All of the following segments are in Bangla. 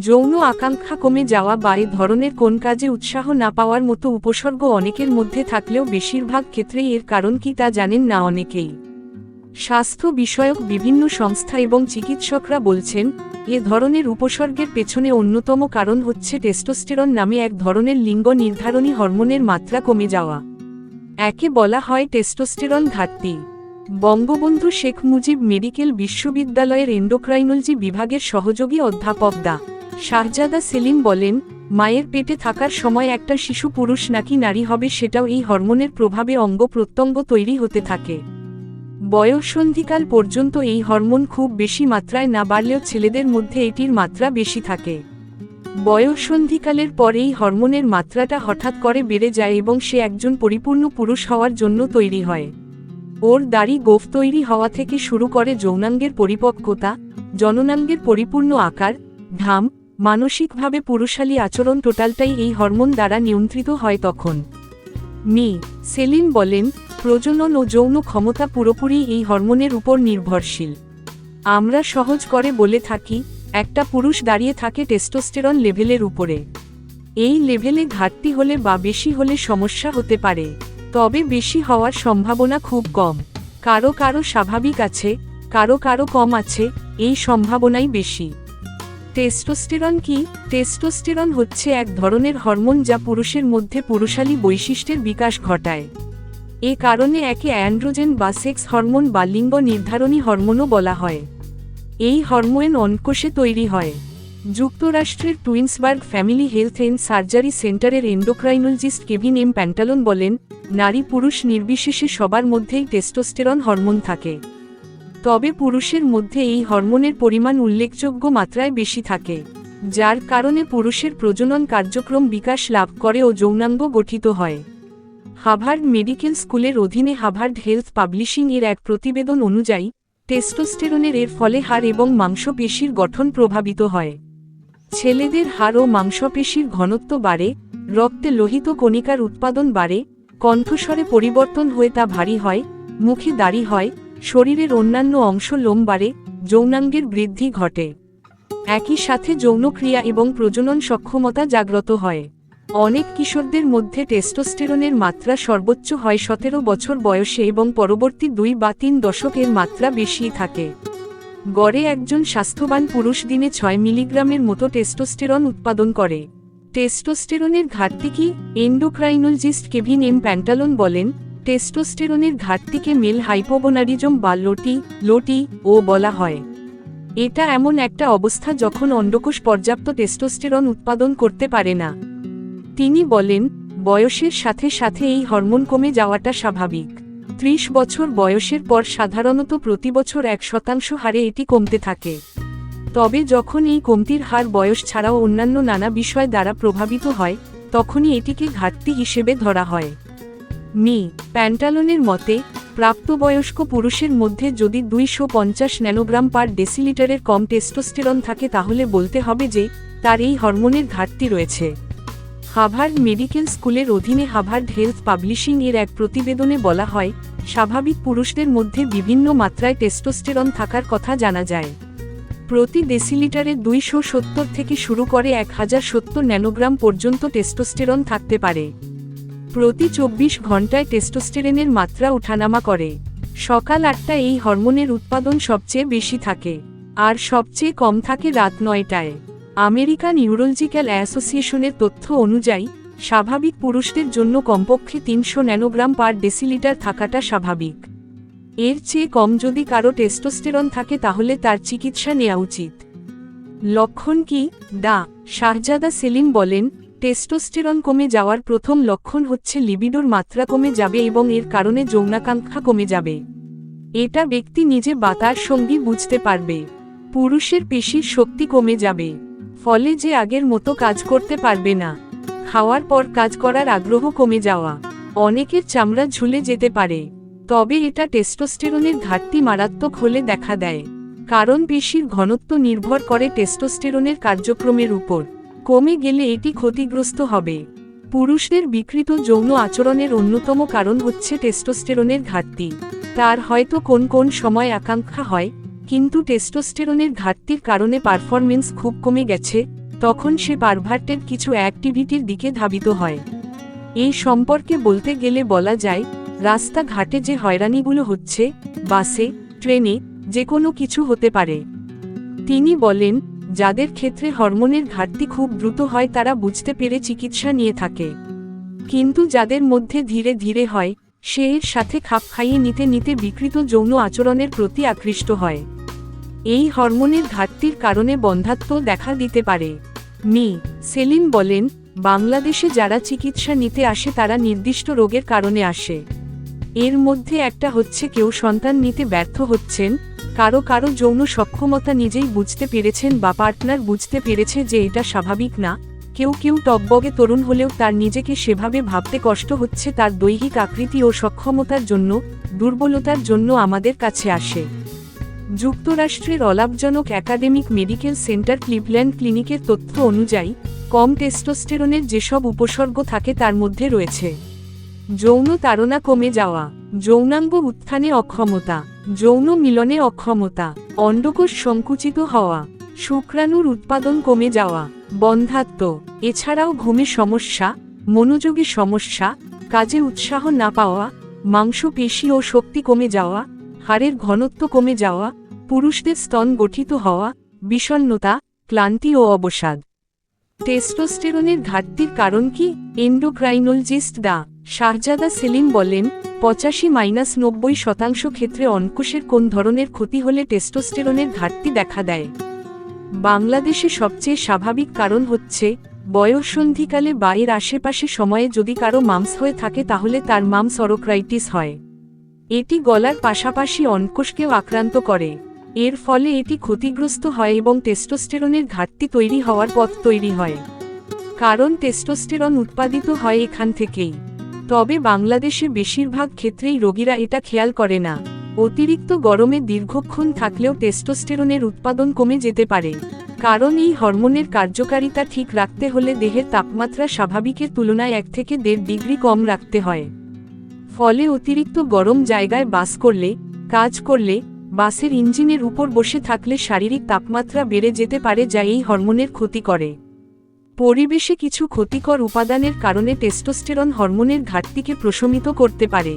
যৌন আকাঙ্ক্ষা কমে যাওয়া বা এ ধরনের কোন কাজে উৎসাহ না পাওয়ার মতো উপসর্গ অনেকের মধ্যে থাকলেও বেশিরভাগ ক্ষেত্রেই এর কারণ কি তা জানেন না অনেকেই। স্বাস্থ্য বিষয়ক বিভিন্ন সংস্থা এবং চিকিৎসকরা বলছেন, এ ধরনের উপসর্গের পেছনে অন্যতম কারণ হচ্ছে টেস্টোস্টেরন নামে এক ধরনের লিঙ্গ নির্ধারণী হরমোনের মাত্রা কমে যাওয়া। একে বলা হয় টেস্টোস্টেরন ঘাটতি। বঙ্গবন্ধু শেখ মুজিব মেডিকেল বিশ্ববিদ্যালয়ের এন্ডোক্রাইনোলজি বিভাগের সহযোগী অধ্যাপক দা শাহজাদা সেলিম বলেন, মায়ের পেটে থাকার সময় একটা শিশু পুরুষ নাকি নারী হবে সেটাও এই হরমোনের প্রভাবে অঙ্গ প্রত্যঙ্গ তৈরি হতে থাকে। বয়ঃসন্ধিকাল পর্যন্ত এই হরমোন খুব বেশি মাত্রায় না বাড়লেও ছেলেদের মধ্যে এটির মাত্রা বেশি থাকে। বয়ঃসন্ধিকালের পর এই হরমোনের মাত্রাটা হঠাৎ করে বেড়ে যায় এবং সে একজন পরিপূর্ণ পুরুষ হওয়ার জন্য তৈরি হয়। ওর দাড়ি গোফ তৈরি হওয়া থেকে শুরু করে যৌনাঙ্গের পরিপক্কতা, জননাঙ্গের পরিপূর্ণ আকার, ঘাম মানসিকভাবে পুরুষালী আচরণ টোটালটাই এই হরমোন দ্বারা নিয়ন্ত্রিত হয় তখন। মি, সেলিন বলেন, প্রজনন ও যৌন ক্ষমতা পুরোপুরি এই হরমোনের উপর নির্ভরশীল। আমরা সহজ করে বলে থাকি, একটা পুরুষ দাঁড়িয়ে থাকে টেস্টোস্টেরন লেভেলের উপরে। এই লেভেলে ঘাটতি হলে বা বেশি হলে সমস্যা হতে পারে, তবে বেশি হওয়ার সম্ভাবনা খুব কম। কারও কারও স্বাভাবিক আছে, কারও কারও কম আছে, এই সম্ভাবনাই বেশি। টেস্টোস্টেরন কি? টেস্টোস্টেরন হচ্ছে এক ধরনের হরমোন যা পুরুষের মধ্যে পুরুষালী বৈশিষ্ট্যের বিকাশ ঘটায়। এ কারণে একে অ্যান্ড্রোজেন বা সেক্স হরমোন বা লিঙ্গ নির্ধারণী হরমোনও বলা হয়। এই হরমোন অনকোষে তৈরি হয়। যুক্তরাষ্ট্রের Twinsburg family health and surgery সেন্টারের এন্ডোক্রাইনোলজিস্ট কেভিন এম প্যান্টালন বলেন নারী পুরুষ নির্বিশেষে সবার মধ্যেই টেস্টোস্টেরন হরমোন থাকে। তবে পুরুষের মধ্যে এই হরমোনের পরিমাণ উল্লেখযোগ্য মাত্রায় বেশি থাকে, যার কারণে পুরুষের প্রজনন কার্যক্রম বিকাশ লাভ করে ও যৌনাঙ্গ গঠিত হয়। হাভার্ড মেডিকেল স্কুলের অধীনে হাভার্ড হেলথ পাবলিশিং এর এক প্রতিবেদন অনুযায়ী, টেস্টোস্টেরনের এর ফলে হাড় এবং মাংসপেশির গঠন প্রভাবিত হয়। ছেলেদের হাড় ও মাংসপেশির ঘনত্ব বাড়ে, রক্তে লোহিত কণিকার উৎপাদন বাড়ে, কণ্ঠস্বরে পরিবর্তন হয়ে তা ভারী হয়, মুখে দাড়ি হয় শরীরের অন্যান্য অংশ লোম বাড়ে যৌনাঙ্গের বৃদ্ধি ঘটে। একই সাথে যৌনক্রিয়া এবং প্রজনন সক্ষমতা জাগ্রত হয়। অনেক কিশোরদের মধ্যে টেস্টোস্টেরনের মাত্রা সর্বোচ্চ হয় সতেরো বছর বয়সে এবং পরবর্তী দুই বা তিন দশকের মাত্রা বেশি থাকে। গড়ে একজন স্বাস্থ্যবান পুরুষ দিনে ছয় মিলিগ্রামের মতো টেস্টোস্টেরন উৎপাদন করে। টেস্টোস্টেরনের ঘাটতি কি? এন্ডোক্রাইনোলজিস্ট কেভিন এম প্যান্টালন বলেন টেস্টোস্টেরনের ঘাটতিকে মেল হাইপোবোনারিজম বা লোটি লোটি, ও বলা হয়। এটা এমন একটা অবস্থা যখন অন্ডকোষ পর্যাপ্ত টেস্টোস্টেরন উৎপাদন করতে পারে না। তিনি বলেন, বয়সের সাথে সাথে এই হরমোন কমে যাওয়াটা স্বাভাবিক। ত্রিশ বছর বয়সের পর সাধারণত প্রতি বছর এক শতাংশ হারে এটি কমতে থাকে। তবে যখন এই কমতির হার বয়স ছাড়াও অন্যান্য নানা বিষয় দ্বারা প্রভাবিত হয়, তখনই এটিকে ঘাটতি হিসেবে ধরা হয়। মি প্যান্টালনের মতে, প্রাপ্তবয়স্ক পুরুষের মধ্যে যদি দুইশো পঞ্চাশ ন্যানোগ্রাম পার ডেসিলিটারের কম টেস্টোস্টেরন থাকে তাহলে বলতে হবে যে, তার এই হরমোনের ঘাটতি রয়েছে। হাভার্ড মেডিকেল স্কুলের অধীনে হাভার্ড হেলথ পাবলিশিং এর এক প্রতিবেদনে বলা হয়, স্বাভাবিক পুরুষদের মধ্যে বিভিন্ন মাত্রায় টেস্টোস্টেরন থাকার কথা জানা যায়। প্রতি ডেসিলিটারে দুইশো সত্তর থেকে শুরু করে এক হাজার সত্তর ন্যানোগ্রাম পর্যন্ত টেস্টোস্টেরন থাকতে পারে। প্রতি চব্বিশ ঘন্টায় টেস্টোস্টেরনের মাত্রা ওঠানামা করে। সকাল আটটা এই হরমোনের উৎপাদন সবচেয়ে বেশি থাকে, আর সবচেয়ে কম থাকে রাত নয়টায়। আমেরিকান ইউরোলজিক্যাল অ্যাসোসিয়েশনের তথ্য অনুযায়ী, স্বাভাবিক পুরুষদের জন্য কমপক্ষে তিনশো ন্যানোগ্রাম পার ডেসিলিটার থাকাটা স্বাভাবিক। এর চেয়ে কম যদি কারও টেস্টোস্টেরন থাকে তাহলে তার চিকিৎসা নেওয়া উচিত। লক্ষণ কি? ডা. শাহজাদা সেলিম বলেন টেস্টোস্টেরন কমে যাওয়ার প্রথম লক্ষণ হচ্ছে লিবিডোর মাত্রা কমে যাবে এবং এর কারণে যৌনাকাঙ্ক্ষা কমে যাবে। এটা ব্যক্তি নিজে বা তার সঙ্গী বুঝতে পারবে। পুরুষের পেশির শক্তি কমে যাবে। ফলে যে আগের মতো কাজ করতে পারবে না। খাওয়ার পর কাজ করার আগ্রহ কমে যাওয়া। অনেকের চামড়া ঝুলে যেতে পারে। তবে এটা টেস্টোস্টেরনের ঘাটতি মারাত্মক হলে দেখা দেয়। কারণ পেশির ঘনত্ব নির্ভর করে টেস্টোস্টেরনের কার্যক্রমের উপর। কমে গেলে এটি ক্ষতিগ্রস্ত হবে। পুরুষদের বিকৃত যৌন আচরণের অন্যতম কারণ হচ্ছে টেস্টোস্টেরনের ঘাটতি। তার হয়তো কোন কোন সময় আকাঙ্ক্ষা হয়, কিন্তু টেস্টোস্টেরনের ঘাটতির কারণে পারফরমেন্স খুব কমে গেছে, তখন সে পারভার্টের কিছু অ্যাক্টিভিটির দিকে ধাবিত হয়। এই সম্পর্কে বলতে গেলে বলা যায়, রাস্তাঘাটে যে হয়রানিগুলো হচ্ছে, বাসে, ট্রেনে যে কোনো কিছু হতে পারে। তিনি বলেন যাদের ক্ষেত্রে হরমোনের ঘাটতি খুব দ্রুত হয় তারা বুঝতে পেরে চিকিৎসা নিয়ে থাকে। কিন্তু যাদের মধ্যে ধীরে ধীরে হয়, সে এর সাথে খাপ খাইয়ে নিতে নিতে বিকৃত যৌন আচরণের প্রতি আকৃষ্ট হয়। এই হরমোনের ঘাটতির কারণে বন্ধাত্ব দেখা দিতে পারে। মি. সেলিন বলেন, বাংলাদেশে যারা চিকিৎসা নিতে আসে তারা নির্দিষ্ট রোগের কারণে আসে। এর মধ্যে একটা হচ্ছে কেউ সন্তান নিতে ব্যর্থ হচ্ছেন কারও কারও যৌন সক্ষমতা নিজেই বুঝতে পেরেছেন বা পার্টনার বুঝতে পেরেছে যে এটা স্বাভাবিক না। কেউ কেউ টকবগে তরুণ হলেও তার নিজেকে সেভাবে ভাবতে কষ্ট হচ্ছে তার দৈহিক আকৃতি ও সক্ষমতার জন্য, দুর্বলতার জন্য আমাদের কাছে আসে। যুক্তরাষ্ট্রের অলাভজনক একাডেমিক মেডিকেল সেন্টার ক্লিভল্যান্ড ক্লিনিকের তথ্য অনুযায়ী, কম টেস্টোস্টেরনের যেসব উপসর্গ থাকে তার মধ্যে রয়েছে। যৌন তাড়না কমে যাওয়া, যৌনাঙ্গ উত্থানে অক্ষমতা, যৌন মিলনে অক্ষমতা অন্ডকোষ সংকুচিত হওয়া, শুক্রাণুর উৎপাদন কমে যাওয়া, বন্ধাত্ম, এছাড়াও ঘুমে সমস্যা, মনোযোগী সমস্যা, কাজে উৎসাহ না পাওয়া, মাংসপেশি ও শক্তি কমে যাওয়া, হাড়ের ঘনত্ব কমে যাওয়া, পুরুষদের স্তন গঠিত হওয়া বিষণ্নতা ক্লান্তি ও অবসাদ। টেস্টোস্টেরনের ঘাটতির কারণ কি? এন্ডোক্রাইনোলজিস্ট দা শাহজাদা সেলিম বলেন, পঁচাশি মাইনাস নব্বই শতাংশ ক্ষেত্রে অঙ্কুশের কোন ধরনের ক্ষতি হলে টেস্টোস্টেরনের ঘাটতি দেখা দেয়। বাংলাদেশে সবচেয়ে স্বাভাবিক কারণ হচ্ছে, বয়ঃসন্ধিকালে বা এর আশেপাশে সময়ে যদি কারও মামস হয়ে থাকে তাহলে তার মামস অরোক্রাইটিস হয়। এটি গলার পাশাপাশি অঙ্কুশকেও আক্রান্ত করে। এর ফলে এটি ক্ষতিগ্রস্ত হয় এবং টেস্টোস্টেরনের ঘাটতি তৈরি হওয়ার পথ তৈরি হয়। কারণ টেস্টোস্টেরন উৎপাদিত হয় এখান থেকেই। তবে বাংলাদেশে বেশিরভাগ ক্ষেত্রেই রোগীরা এটা খেয়াল করে না। অতিরিক্ত গরমে দীর্ঘক্ষণ থাকলেও টেস্টোস্টেরনের উৎপাদন কমে যেতে পারে। কারণ এই হরমোনের কার্যকারিতা ঠিক রাখতে হলে দেহের তাপমাত্রা স্বাভাবিকের তুলনায় এক থেকে দেড় ডিগ্রি কম রাখতে হয়। ফলে অতিরিক্ত গরম জায়গায় বাস করলে, কাজ করলে, বাসের ইঞ্জিনের উপর বসে থাকলে শারীরিক তাপমাত্রা বেড়ে যেতে পারে যা এই হরমোনের ক্ষতি করে। পরিবেশে কিছু ক্ষতিকর উপাদানের কারণে টেস্টোস্টেরন হরমোনের ঘাটতিকে প্রশমিত করতে পারে।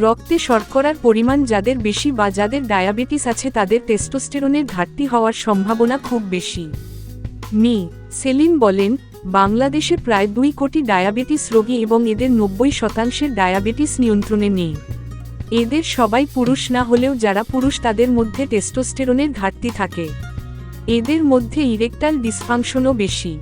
রক্তে শর্করার পরিমাণ যাদের বেশি বা যাদের ডায়াবেটিস আছে তাদের টেস্টোস্টেরনের ঘাটতি হওয়ার সম্ভাবনা খুব বেশি। মি. সেলিম বলেন, বাংলাদেশে প্রায় দুই কোটি ডায়াবেটিস রোগী এবং এদের নব্বই শতাংশের ডায়াবেটিস নিয়ন্ত্রণে নেই। এদের সবাই পুরুষ না হলেও যারা পুরুষ তাদের মধ্যে টেস্টোস্টেরনের ঘাটতি থাকে। এদের মধ্যে ইরেকটাল ডিসফাংশনও বেশি।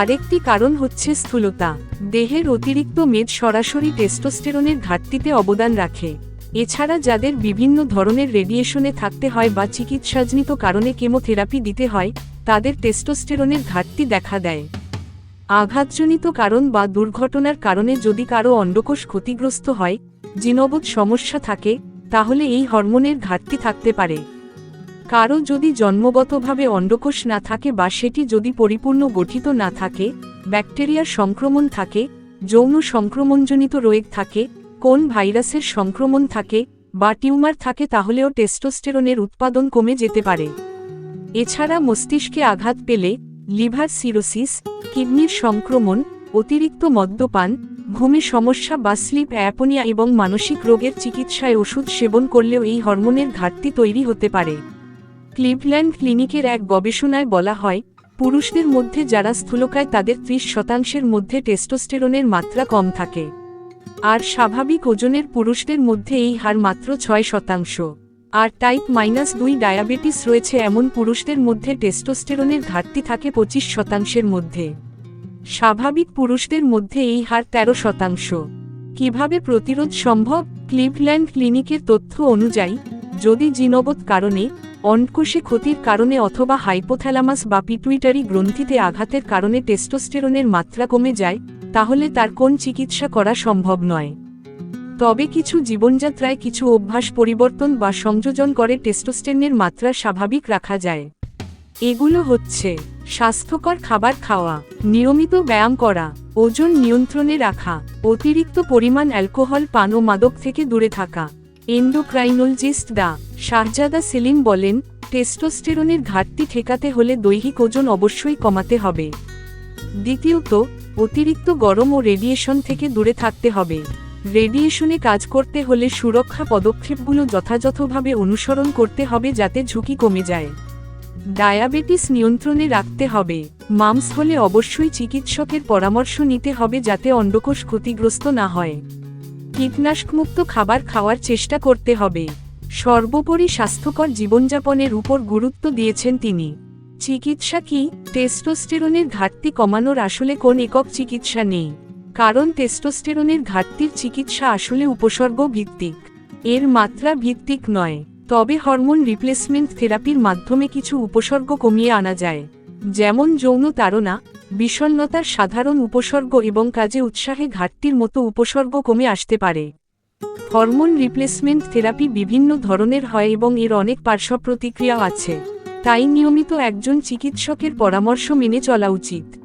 আরেকটি কারণ হচ্ছে স্থূলতা। দেহের অতিরিক্ত মেদ সরাসরি টেস্টোস্টেরনের ঘাটতিতে অবদান রাখে। এছাড়া যাদের বিভিন্ন ধরনের রেডিয়েশনে থাকতে হয় বা চিকিৎসাজনিত কারণে কেমোথেরাপি দিতে হয়, তাদের টেস্টোস্টেরনের ঘাটতি দেখা দেয়। আঘাতজনিত কারণ বা দুর্ঘটনার কারণে যদি কারও অন্ডকোষ ক্ষতিগ্রস্ত হয় জিনবৎ সমস্যা থাকে, তাহলে এই হরমোনের ঘাটতি থাকতে পারে। কারও যদি জন্মগতভাবে অন্ডকোষ না থাকে বা সেটি যদি পরিপূর্ণ গঠিত না থাকে, ব্যাকটেরিয়ার সংক্রমণ থাকে, যৌন সংক্রমণজনিত রোগ থাকে, কোন ভাইরাসের সংক্রমণ থাকে, বা টিউমার থাকে তাহলেও টেস্টোস্টেরনের উৎপাদন কমে যেতে পারে। এছাড়া মস্তিষ্কে আঘাত পেলে লিভার সিরোসিস, কিডনির সংক্রমণ, অতিরিক্ত মদ্যপান, ঘুমে সমস্যা বা স্লিপ অ্যাপোনিয়া এবং মানসিক রোগের চিকিৎসায় ওষুধ সেবন করলেও এই হরমোনের ঘাটতি তৈরি হতে পারে। ক্লিভল্যান্ড ক্লিনিকের এক গবেষণায় বলা হয়, পুরুষদের মধ্যে যারা স্থূলকায় তাদের ত্রিশ শতাংশের মধ্যে টেস্টোস্টেরনের মাত্রা কম থাকে। আর স্বাভাবিক ওজনের পুরুষদের মধ্যে এই হার মাত্র ছয় শতাংশ। আর টাইপ মাইনাস দুই ডায়াবেটিস রয়েছে এমন পুরুষদের মধ্যে টেস্টোস্টেরনের ঘাটতি থাকে পঁচিশ শতাংশের মধ্যে। স্বাভাবিক পুরুষদের মধ্যে এই হার ১৩ শতাংশ। কীভাবে প্রতিরোধ সম্ভব? ক্লিভল্যান্ড ক্লিনিকের তথ্য অনুযায়ী, যদি জিনবৎ কারণে অন্ডকোষে ক্ষতির কারণে অথবা হাইপোথ্যালামাস বা পিটুইটারি গ্রন্থিতে আঘাতের কারণে টেস্টোস্টেরনের মাত্রা কমে যায়, তাহলে তার কোন চিকিৎসা করা সম্ভব নয়। তবে কিছু জীবনযাত্রায় কিছু অভ্যাস পরিবর্তন বা সংযোজন করে টেস্টোস্টেরনের মাত্রা স্বাভাবিক রাখা যায়। এগুলো হচ্ছে, স্বাস্থ্যকর খাবার খাওয়া, নিয়মিত ব্যায়াম করা, ওজন নিয়ন্ত্রণে রাখা, অতিরিক্ত পরিমাণ অ্যালকোহল, পান ও মাদক থেকে দূরে থাকা। এন্ডোক্রাইনোলজিস্ট দা শাহজাদা সেলিম বলেন, টেস্টোস্টেরনের ঘাটতি ঠেকাতে হলে দৈহিক ওজন অবশ্যই কমাতে হবে। দ্বিতীয়ত, অতিরিক্ত গরম ও রেডিয়েশন থেকে দূরে থাকতে হবে। রেডিয়েশনে কাজ করতে হলে সুরক্ষা পদক্ষেপগুলো যথাযথভাবে অনুসরণ করতে হবে যাতে ঝুঁকি কমে যায়। ডায়াবেটিস নিয়ন্ত্রণে রাখতে হবে। মামস হলে অবশ্যই চিকিৎসকের পরামর্শ নিতে হবে যাতে অন্ডকোষ ক্ষতিগ্রস্ত না হয়। কীটনাশকমুক্ত খাবার খাওয়ার চেষ্টা করতে হবে। সর্বোপরি স্বাস্থ্যকর জীবনযাপনের উপর গুরুত্ব দিয়েছেন তিনি। চিকিৎসা কি? টেস্টোস্টেরনের ঘাটতি কমানোর আসলে কোন একক চিকিৎসা নেই। কারণ টেস্টোস্টেরনের ঘাটতির চিকিৎসা আসলে উপসর্গ ভিত্তিক। এর মাত্রা ভিত্তিক নয়। তবে হরমোন রিপ্লেসমেন্ট থেরাপির মাধ্যমে কিছু উপসর্গ কমিয়ে আনা যায়। যেমন যৌন তাড়না বিষণ্নতার সাধারণ উপসর্গ এবং কাজে উৎসাহে ঘাটতির মতো উপসর্গ কমে আসতে পারে। হরমোন রিপ্লেসমেন্ট থেরাপি বিভিন্ন ধরনের হয় এবং এর অনেক পার্শ্ব প্রতিক্রিয়া আছে। তাই নিয়মিত একজন চিকিৎসকের পরামর্শ মেনে চলা উচিত।